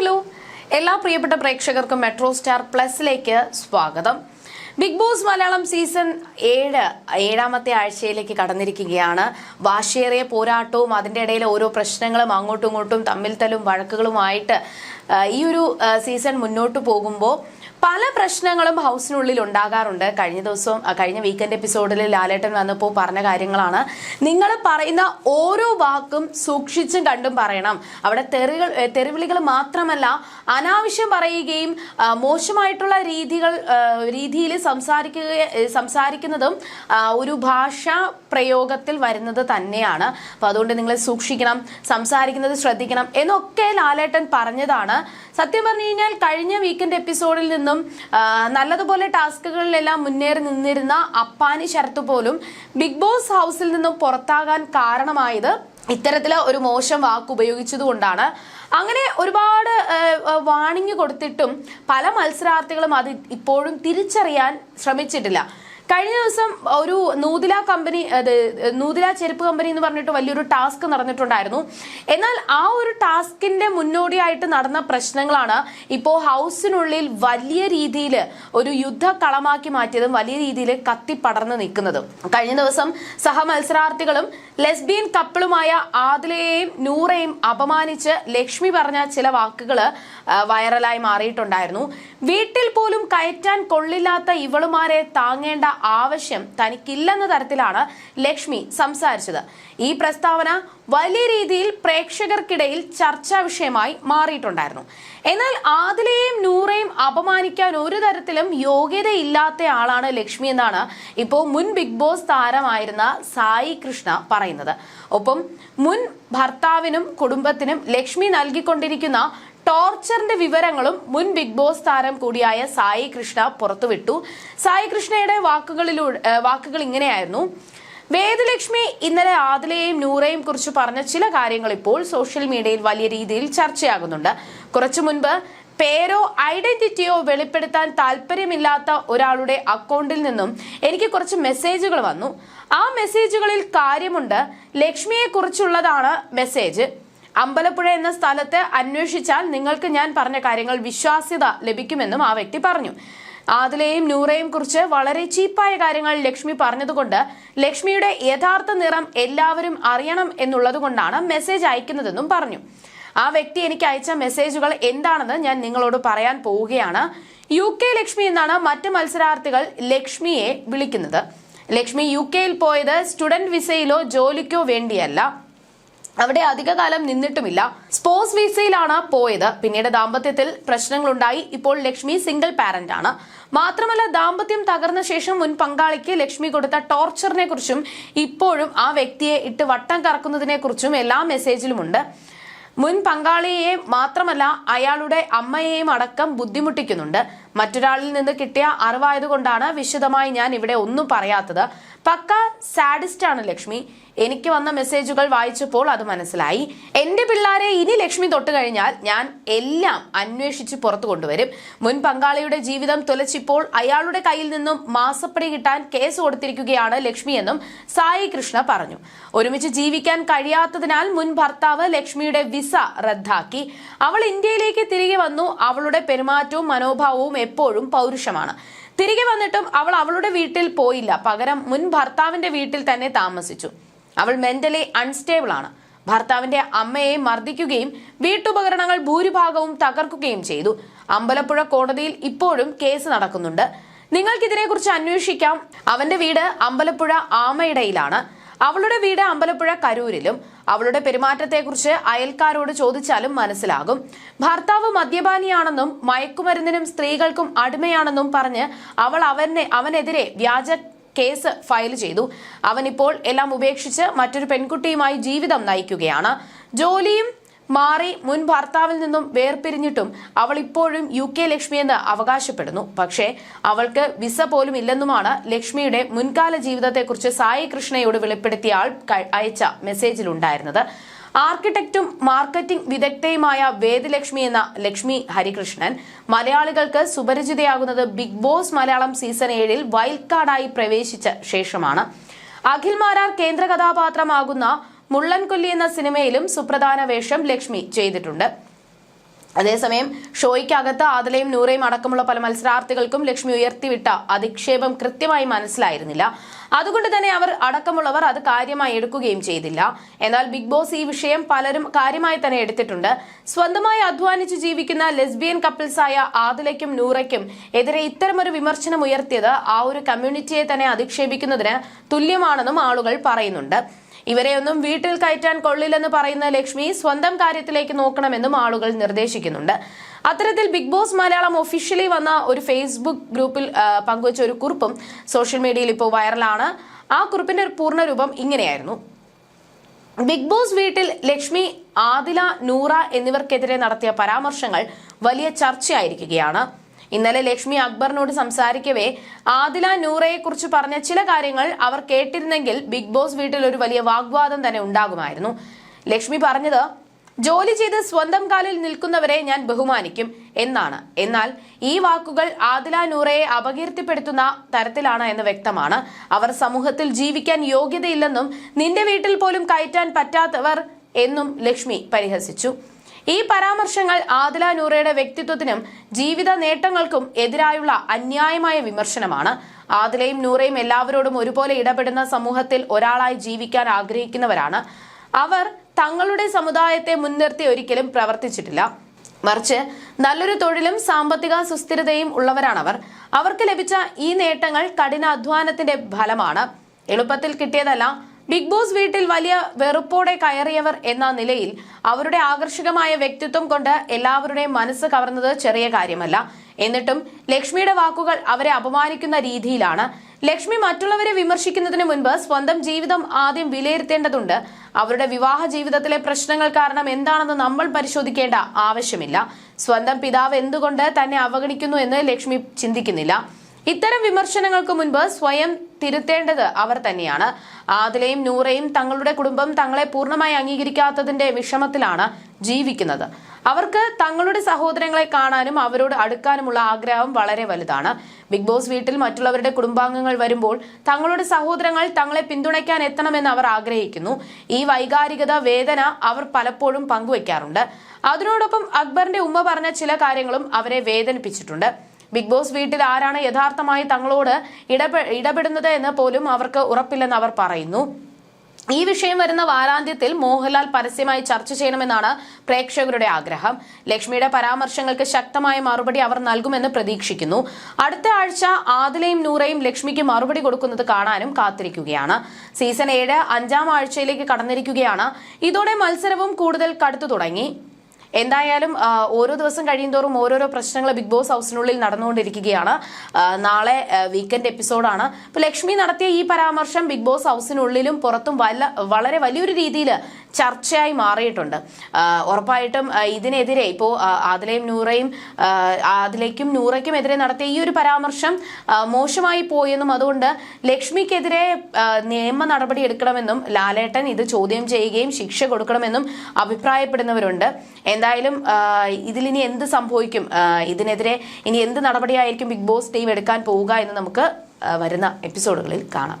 Hello. എല്ലാ പ്രിയപ്പെട്ട പ്രേക്ഷകർക്കും മെട്രോ സ്റ്റാർ പ്ലസിലേക്ക് സ്വാഗതം. ബിഗ് ബോസ് മലയാളം സീസൺ ഏഴ് ഏഴാമത്തെ ആഴ്ചയിലേക്ക് കടന്നിരിക്കുകയാണ്. വാശിയേറിയ പോരാട്ടവും അതിന്റെ ഇടയിൽ ഓരോ പ്രശ്നങ്ങളും അങ്ങോട്ടും ഇങ്ങോട്ടും തമ്മിൽ തലും വഴക്കുകളുമായിട്ട് ഈ ഒരു സീസൺ മുന്നോട്ട് പോകുമ്പോൾ പല പ്രശ്നങ്ങളും ഹൗസിനുള്ളിൽ ഉണ്ടാകാറുണ്ട്. കഴിഞ്ഞ ദിവസവും കഴിഞ്ഞ വീക്കെൻഡ് എപ്പിസോഡിൽ ലാലേട്ടൻ വന്നപ്പോൾ പറഞ്ഞ കാര്യങ്ങളാണ്. നിങ്ങൾ പറയുന്ന ഓരോ വാക്കും സൂക്ഷിച്ചും കണ്ടും പറയണം. അവിടെ തെറികൾ തെറിവിളികൾ മാത്രമല്ല അനാവശ്യം പറയുകയും മോശമായിട്ടുള്ള രീതികൾ രീതിയിൽ സംസാരിക്കുക സംസാരിക്കുന്നതും ഒരു ഭാഷ പ്രയോഗത്തിൽ വരുന്നത് തന്നെയാണ്. അപ്പൊ അതുകൊണ്ട് നിങ്ങൾ സൂക്ഷിക്കണം സംസാരിക്കുന്നത് ശ്രദ്ധിക്കണം എന്നൊക്കെ ലാലേട്ടൻ പറഞ്ഞതാണ്. സത്യം പറഞ്ഞു കഴിഞ്ഞാൽ കഴിഞ്ഞ വീക്കെൻഡ് എപ്പിസോഡിൽ നിന്നും ആ, നല്ലതുപോലെ ടാസ്കുകളിലെല്ലാം മുന്നേറി നിന്നിരുന്ന അപ്പാനി ശരത്ത് പോലും ബിഗ് ബോസ് ഹൗസിൽ നിന്നും പുറത്താകാൻ കാരണമായത് ഇത്തരത്തിൽ ഒരു മോശം വാക്ക് ഉപയോഗിച്ചതുകൊണ്ടാണ് അങ്ങനെ ഒരുപാട് വാണിംഗ് കൊടുത്തിട്ടും പല മത്സരാർത്ഥികളും അത് ഇപ്പോഴും തിരിച്ചറിയാൻ ശ്രമിച്ചിട്ടില്ല. കഴിഞ്ഞ ദിവസം ഒരു നൂതില കമ്പനി അത് നൂതില ചെരുപ്പ് കമ്പനി എന്ന് പറഞ്ഞിട്ട് വലിയൊരു ടാസ്ക് നടന്നിട്ടുണ്ടായിരുന്നു. എന്നാൽ ആ ഒരു ടാസ്കിന്റെ മുന്നോടിയായിട്ട് നടന്ന പ്രശ്നങ്ങളാണ് ഇപ്പോൾ ഹൗസിനുള്ളിൽ വലിയ രീതിയിൽ ഒരു യുദ്ധ കളമാക്കി മാറ്റിയതും വലിയ രീതിയിൽ കത്തി പടർന്നു നിൽക്കുന്നതും. കഴിഞ്ഞ ദിവസം സഹമത്സരാർത്ഥികളും ലെസ്ബിയൻ കപ്പിളുമായ ആദിലയെയും നൂറയും അപമാനിച്ച് ലക്ഷ്മി പറഞ്ഞ ചില വാക്കുകൾ വൈറലായി മാറിയിട്ടുണ്ടായിരുന്നു. വീട്ടിൽ പോലും കയറ്റാൻ കൊള്ളില്ലാത്ത ഇവളുമാരെ താങ്ങേണ്ട ആവശ്യം തനിക്കില്ലെന്ന തരത്തിലാണ് ലക്ഷ്മി സംസാരിച്ചത്. ഈ പ്രസ്താവന വലിയ രീതിയിൽ പ്രേക്ഷകർക്കിടയിൽ ചർച്ചാ വിഷയമായി മാറിയിട്ടുണ്ടായിരുന്നു. എന്നാൽ ആദിലയെയും നൂറേയും അപമാനിക്കാൻ ഒരു തരത്തിലും യോഗ്യതയില്ലാത്ത ആളാണ് ലക്ഷ്മി എന്നാണ് ഇപ്പോൾ മുൻ ബിഗ് ബോസ് താരമായിരുന്ന സായി കൃഷ്ണ പറയുന്നത്. ഒപ്പം മുൻ ഭർത്താവിനും കുടുംബത്തിനും ലക്ഷ്മി നൽകിക്കൊണ്ടിരിക്കുന്ന ടോർച്ചറിന്റെ വിവരങ്ങളും മുൻ ബിഗ് ബോസ് താരം കൂടിയായ സായി കൃഷ്ണ പുറത്തുവിട്ടു. സായി കൃഷ്ണയുടെ വാക്കുകളിലൂടെ വാക്കുകൾ ഇങ്ങനെയായിരുന്നു. വേദലക്ഷ്മി ഇന്നലെ ആദിലയെയും നൂറയെയും കുറിച്ച് പറഞ്ഞ ചില കാര്യങ്ങൾ ഇപ്പോൾ സോഷ്യൽ മീഡിയയിൽ വലിയ രീതിയിൽ ചർച്ചയാകുന്നുണ്ട്. കുറച്ചു മുൻപ് പേരോ ഐഡന്റിറ്റിയോ വെളിപ്പെടുത്താൻ താല്പര്യമില്ലാത്ത ഒരാളുടെ അക്കൗണ്ടിൽ നിന്നും എനിക്ക് കുറച്ച് മെസ്സേജുകൾ വന്നു. ആ മെസ്സേജുകളിൽ കാര്യമുണ്ട്. ലക്ഷ്മിയെ കുറിച്ചുള്ളതാണ് മെസ്സേജ്. അമ്പലപ്പുഴ എന്ന സ്ഥലത്ത് അന്വേഷിച്ചാൽ നിങ്ങൾക്ക് ഞാൻ പറഞ്ഞ കാര്യങ്ങൾ വിശ്വാസ്യത ലഭിക്കുമെന്നും ആ വ്യക്തി പറഞ്ഞു. ആദിലയും നൂറയും കുറിച്ച് വളരെ ചീപ്പായ കാര്യങ്ങൾ ലക്ഷ്മി പറഞ്ഞതുകൊണ്ട് ലക്ഷ്മിയുടെ യഥാർത്ഥ നിറം എല്ലാവരും അറിയണം എന്നുള്ളതുകൊണ്ടാണ് മെസ്സേജ് അയക്കുന്നതെന്നും പറഞ്ഞു. ആ വ്യക്തി എനിക്ക് അയച്ച മെസ്സേജുകൾ എന്താണെന്ന് ഞാൻ നിങ്ങളോട് പറയാൻ പോവുകയാണ്. യു കെ ലക്ഷ്മി എന്നാണ് മറ്റ് മത്സരാർത്ഥികൾ ലക്ഷ്മിയെ വിളിക്കുന്നത്. ലക്ഷ്മി യു കെയിൽ പോയത് സ്റ്റുഡന്റ് വിസയിലോ ജോലിക്കോ വേണ്ടിയല്ല. അവിടെ അധികകാലം നിന്നിട്ടുമില്ല. സ്പോർട്സ് വിസയിലാണ് പോയത്. പിന്നീട് ദാമ്പത്യത്തിൽ പ്രശ്നങ്ങളുണ്ടായി. ഇപ്പോൾ ലക്ഷ്മി സിംഗിൾ പാരന്റ് ആണ്. മാത്രമല്ല ദാമ്പത്യം തകർന്ന ശേഷം മുൻ പങ്കാളിക്ക് ലക്ഷ്മി കൊടുത്ത ടോർച്ചറിനെ കുറിച്ചും ഇപ്പോഴും ആ വ്യക്തിയെ ഇട്ട് വട്ടം കറക്കുന്നതിനെ കുറിച്ചും എല്ലാ മെസ്സേജിലുമുണ്ട് മുൻ പങ്കാളിയെ മാത്രമല്ല അയാളുടെ അമ്മയെയും അടക്കം ബുദ്ധിമുട്ടിക്കുന്നുണ്ട്. മറ്റൊരാളിൽ നിന്ന് കിട്ടിയ അറിവായതുകൊണ്ടാണ് വിശദമായി ഞാൻ ഇവിടെ ഒന്നും പറയാത്തത്. പക്ക ആണ് ലക്ഷ്മി. എനിക്ക് വന്ന മെസ്സേജുകൾ വായിച്ചപ്പോൾ അത് മനസ്സിലായി. എന്റെ പിള്ളാരെ ഇനി ലക്ഷ്മി തൊട്ട് കഴിഞ്ഞാൽ ഞാൻ എല്ലാം അന്വേഷിച്ച് പുറത്തു കൊണ്ടുവരും. മുൻ പങ്കാളിയുടെ ജീവിതം തുലച്ചിപ്പോൾ അയാളുടെ കയ്യിൽ നിന്നും മാസപ്പടി കിട്ടാൻ കേസ് കൊടുത്തിരിക്കുകയാണ് ലക്ഷ്മി എന്നും സായി കൃഷ്ണ പറഞ്ഞു. ഒരുമിച്ച് ജീവിക്കാൻ കഴിയാത്തതിനാൽ മുൻ ഭർത്താവ് ലക്ഷ്മിയുടെ വിസ റദ്ദാക്കി. അവൾ ഇന്ത്യയിലേക്ക് തിരികെ വന്നു. അവളുടെ പെരുമാറ്റവും മനോഭാവവും എപ്പോഴും പൗരുഷമാണ്. തിരികെ വന്നിട്ടും അവൾ അവളുടെ വീട്ടിൽ പോയില്ല. പകരം മുൻ ഭർത്താവിന്റെ വീട്ടിൽ തന്നെ താമസിച്ചു. അവൾ മെന്റലി അൺസ്റ്റേബിൾ ആണ്. ഭർത്താവിന്റെ അമ്മയെ മർദ്ദിക്കുകയും വീട്ടുപകരണങ്ങൾ ഭൂരിഭാഗവും തകർക്കുകയും ചെയ്തു. അമ്പലപ്പുഴ കോടതിയിൽ ഇപ്പോഴും കേസ് നടക്കുന്നുണ്ട്. നിങ്ങൾക്കിതിനെക്കുറിച്ച് അന്വേഷിക്കാം. അവന്റെ വീട് അമ്പലപ്പുഴ ആമയിടയിലാണ്. അവളുടെ വീട് അമ്പലപ്പുഴ കരൂരിലും. അവളുടെ പെരുമാറ്റത്തെക്കുറിച്ച് അയൽക്കാരോട് ചോദിച്ചാലും മനസ്സിലാകും. ഭർത്താവ് മദ്യപാനിയാണെന്നും മയക്കുമരുന്നിനും സ്ത്രീകൾക്കും അടിമയാണെന്നും പറഞ്ഞ് അവൾ അവനെ അവനെതിരെ വ്യാജ കേസ് ഫയൽ ചെയ്തു. അവനിപ്പോൾ എല്ലാം ഉപേക്ഷിച്ച് മറ്റൊരു പെൺകുട്ടിയുമായി ജീവിതം നയിക്കുകയാണ്. ജോലിയും മാറി മുൻ ഭർത്താവിൽ നിന്നും വേർപിരിഞ്ഞിട്ടും അവൾ ഇപ്പോഴും യു കെ ലക്ഷ്മിയെന്ന് അവകാശപ്പെടുന്നു. പക്ഷേ അവൾക്ക് വിസ പോലും ഇല്ലെന്നുമാണ് ലക്ഷ്മിയുടെ മുൻകാല ജീവിതത്തെക്കുറിച്ച് സായി കൃഷ്ണയോട് വെളിപ്പെടുത്തിയ ആൾ അയച്ച മെസ്സേജിലുണ്ടായിരുന്നത്. ആർക്കിടെക്റ്റും മാർക്കറ്റിംഗ് വിദഗ്ധയുമായ വേദലക്ഷ്മി എന്ന ലക്ഷ്മി ഹരികൃഷ്ണൻ മലയാളികൾക്ക് സുപരിചിതയാകുന്നത് ബിഗ് ബോസ് മലയാളം സീസൺ ഏഴിൽ വൈൽഡ് കാർഡായി പ്രവേശിച്ച ശേഷമാണ്. അഖിൽ മാരാർ കേന്ദ്ര കഥാപാത്രമാകുന്ന മുള്ളൻകൊല്ലി എന്ന സിനിമയിലും സുപ്രധാന വേഷം ലക്ഷ്മി ചെയ്തിട്ടുണ്ട്. അതേസമയം ഷോയ്ക്കകത്ത് ആദലയും നൂറയും അടക്കമുള്ള പല മത്സരാർത്ഥികൾക്കും ലക്ഷ്മി ഉയർത്തിവിട്ട അധിക്ഷേപം കൃത്യമായി മനസ്സിലായിരുന്നില്ല. അതുകൊണ്ട് തന്നെ അവർ അടക്കമുള്ളവർ അത് കാര്യമായി എടുക്കുകയും ചെയ്തില്ല. എന്നാൽ ബിഗ് ബോസ് ഈ വിഷയം പലരും കാര്യമായി തന്നെ എടുത്തിട്ടുണ്ട്. സ്വന്തമായി അധ്വാനിച്ച് ജീവിക്കുന്ന ലെസ്ബിയൻ കപ്പിൾസായ ആദിലയ്ക്കും നൂറയ്ക്കും എതിരെ ഇത്തരമൊരു വിമർശനം ഉയർത്തിയത് ആ ഒരു കമ്മ്യൂണിറ്റിയെ തന്നെ അധിക്ഷേപിക്കുന്നതിന് തുല്യമാണെന്നും ആളുകൾ പറയുന്നുണ്ട്. ഇവരെയൊന്നും വീട്ടിൽ കയറ്റാൻ കൊള്ളില്ലെന്ന് പറയുന്ന ലക്ഷ്മി സ്വന്തം കാര്യത്തിലേക്ക് നോക്കണമെന്നും ആളുകൾ നിർദ്ദേശിക്കുന്നുണ്ട്. അത്തരത്തിൽ ബിഗ് ബോസ് മലയാളം ഒഫീഷ്യലി വന്ന ഒരു ഫേസ്ബുക്ക് ഗ്രൂപ്പിൽ പങ്കുവച്ച ഒരു കുറിപ്പും സോഷ്യൽ മീഡിയയിൽ ഇപ്പോൾ വൈറലാണ്. ആ കുറിപ്പിന്റെ പൂർണരൂപം ഇങ്ങനെയായിരുന്നു. ബിഗ് ബോസ് വീട്ടിൽ ലക്ഷ്മി ആദില നൂറ എന്നിവർക്കെതിരെ നടത്തിയ പരാമർശങ്ങൾ വലിയ ചർച്ചയായിരിക്കുകയാണ്. ഇന്നലെ ലക്ഷ്മി അക്ബറിനോട് സംസാരിക്കവേ ആദില നൂറയെ കുറിച്ച് പറഞ്ഞ ചില കാര്യങ്ങൾ അവർ കേട്ടിരുന്നെങ്കിൽ ബിഗ് ബോസ് വീട്ടിൽ ഒരു വലിയ വാഗ്വാദം തന്നെ ഉണ്ടാകുമായിരുന്നു. ലക്ഷ്മി പറഞ്ഞത് ജോലി ചെയ്ത് സ്വന്തം കാലിൽ നിൽക്കുന്നവരെ ഞാൻ ബഹുമാനിക്കും എന്നാണ്. എന്നാൽ ഈ വാക്കുകൾ ആദില നൂറയെ അപകീർത്തിപ്പെടുത്തുന്ന തരത്തിലാണ് എന്ന് വ്യക്തമാണ്. അവർ സമൂഹത്തിൽ ജീവിക്കാൻ യോഗ്യതയില്ലെന്നും നിന്റെ വീട്ടിൽ പോലും കയറ്റാൻ പറ്റാത്തവർ എന്നും ലക്ഷ്മി പരിഹസിച്ചു. ഈ പരാമർശങ്ങൾ ആദില നൂറയുടെ വ്യക്തിത്വത്തിനും ജീവിത നേട്ടങ്ങൾക്കും എതിരായുള്ള അന്യായമായ വിമർശനമാണ്. ആദിലയും നൂറയും എല്ലാവരോടും ഒരുപോലെ ഇടപെടുന്ന സമൂഹത്തിൽ ഒരാളായി ജീവിക്കാൻ ആഗ്രഹിക്കുന്നവരാണ്. അവർ തങ്ങളുടെ സമുദായത്തെ മുൻനിർത്തി ഒരിക്കലും പ്രവർത്തിച്ചിട്ടില്ല. മറിച്ച് നല്ലൊരു തൊഴിലും സാമ്പത്തിക സുസ്ഥിരതയും ഉള്ളവരാണവർ. അവർക്ക് ലഭിച്ച ഈ നേട്ടങ്ങൾ കഠിനാധ്വാനത്തിന്റെ ഫലമാണ്. എളുപ്പത്തിൽ കിട്ടിയതല്ല ബിഗ് ബോസ് വീട്ടിൽ വലിയ വെറുപ്പോടെ കയറിയവർ എന്ന നിലയിൽ അവരുടെ ആകർഷകമായ വ്യക്തിത്വം കൊണ്ട് എല്ലാവരുടെയും മനസ്സ് കവർന്നത് ചെറിയ കാര്യമല്ല. എന്നിട്ടും ലക്ഷ്മിയുടെ വാക്കുകൾ അവരെ അപമാനിക്കുന്ന രീതിയിലാണ്. ലക്ഷ്മി മറ്റുള്ളവരെ വിമർശിക്കുന്നതിന് മുൻപ് സ്വന്തം ജീവിതം ആദ്യം വിലയിരുത്തേണ്ടതുണ്ട്. അവരുടെ വിവാഹ ജീവിതത്തിലെ പ്രശ്നങ്ങൾ കാരണം എന്താണെന്ന് നമ്മൾ പരിശോധിക്കേണ്ട ആവശ്യമില്ല. സ്വന്തം പിതാവ് എന്തുകൊണ്ട് തന്നെ അവഗണിക്കുന്നു എന്ന് ലക്ഷ്മി ചിന്തിക്കുന്നില്ല. ഇത്തരം വിമർശനങ്ങൾക്ക് മുൻപ് സ്വയം തിരുത്തേണ്ടത് അവർ തന്നെയാണ്. ആദിലയും നൂറയും തങ്ങളുടെ കുടുംബം തങ്ങളെ പൂർണമായി അംഗീകരിക്കാത്തതിന്റെ വിഷമത്തിലാണ് ജീവിക്കുന്നത്. അവർക്ക് തങ്ങളുടെ സഹോദരങ്ങളെ കാണാനും അവരോട് അടുക്കാനുമുള്ള ആഗ്രഹം വളരെ വലുതാണ്. ബിഗ് ബോസ് വീട്ടിൽ മറ്റുള്ളവരുടെ കുടുംബാംഗങ്ങൾ വരുമ്പോൾ തങ്ങളുടെ സഹോദരങ്ങൾ തങ്ങളെ പിന്തുണയ്ക്കാൻ എത്തണമെന്ന് അവർ ആഗ്രഹിക്കുന്നു. ഈ വൈകാരികത വേദന അവർ പലപ്പോഴും പങ്കുവയ്ക്കാറുണ്ട് അതിനോടൊപ്പം അക്ബറിന്റെ ഉമ്മ പറഞ്ഞ ചില കാര്യങ്ങളും അവരെ വേദനിപ്പിച്ചിട്ടുണ്ട്. ബിഗ് ബോസ് വീട്ടിൽ ആരാണ് യഥാർത്ഥമായി തങ്ങളോട് ഇടപെ ഇടപെടുന്നത് എന്ന് പോലും അവർക്ക് ഉറപ്പില്ലെന്ന് അവർ പറയുന്നു. ഈ വിഷയം വരുന്ന വാരാന്ത്യത്തിൽ മോഹൻലാൽ പരസ്യമായി ചർച്ച ചെയ്യണമെന്നാണ് പ്രേക്ഷകരുടെ ആഗ്രഹം. ലക്ഷ്മിയുടെ പരാമർശങ്ങൾക്ക് ശക്തമായ മറുപടി അവർ നൽകുമെന്ന് പ്രതീക്ഷിക്കുന്നു. അടുത്ത ആഴ്ച ആദിലയും നൂറയും ലക്ഷ്മിക്ക് മറുപടി കൊടുക്കുന്നത് കാണാനും കാത്തിരിക്കുകയാണ്. സീസൺ ഏഴ് അഞ്ചാം ആഴ്ചയിലേക്ക് കടന്നിരിക്കുകയാണ്. ഇതോടെ മത്സരവും കൂടുതൽ കടുത്തു തുടങ്ങി. എന്തായാലും ഓരോ ദിവസം കഴിയുന്തോറും ഓരോരോ പ്രശ്നങ്ങൾ ബിഗ് ബോസ് ഹൗസിനുള്ളിൽ നടന്നുകൊണ്ടിരിക്കുകയാണ്. നാളെ വീക്കെൻഡ് എപ്പിസോഡാണ് ഇപ്പൊ ലക്ഷ്മി നടത്തിയ ഈ പരാമർശം ബിഗ് ബോസ് ഹൗസിനുള്ളിലും പുറത്തും വല്ല വളരെ വലിയൊരു രീതിയിൽ ചർച്ചയായി മാറിയിട്ടുണ്ട്. ഉറപ്പായിട്ടും ഇതിനെതിരെ ഇപ്പോൾ ആദിലയും നൂറയും ആദിലയ്ക്കും നൂറയ്ക്കും എതിരെ നടത്തിയ ഈ ഒരു പരാമർശം മോശമായി പോയെന്നും അതുകൊണ്ട് ലക്ഷ്മിക്കെതിരെ നിയമ നടപടി എടുക്കണമെന്നും ലാലേട്ടൻ ഇത് ചോദ്യം ചെയ്യുകയും ശിക്ഷ കൊടുക്കണമെന്നും അഭിപ്രായപ്പെടുന്നവരുണ്ട്. എന്തായാലും ഇതിലിനി എന്ത് സംഭവിക്കും? ഇതിനെതിരെ ഇനി എന്ത് നടപടിയായിരിക്കും ബിഗ് ബോസ് ടീം എടുക്കാൻ പോവുക എന്ന് നമുക്ക് വരുന്ന എപ്പിസോഡുകളിൽ കാണാം.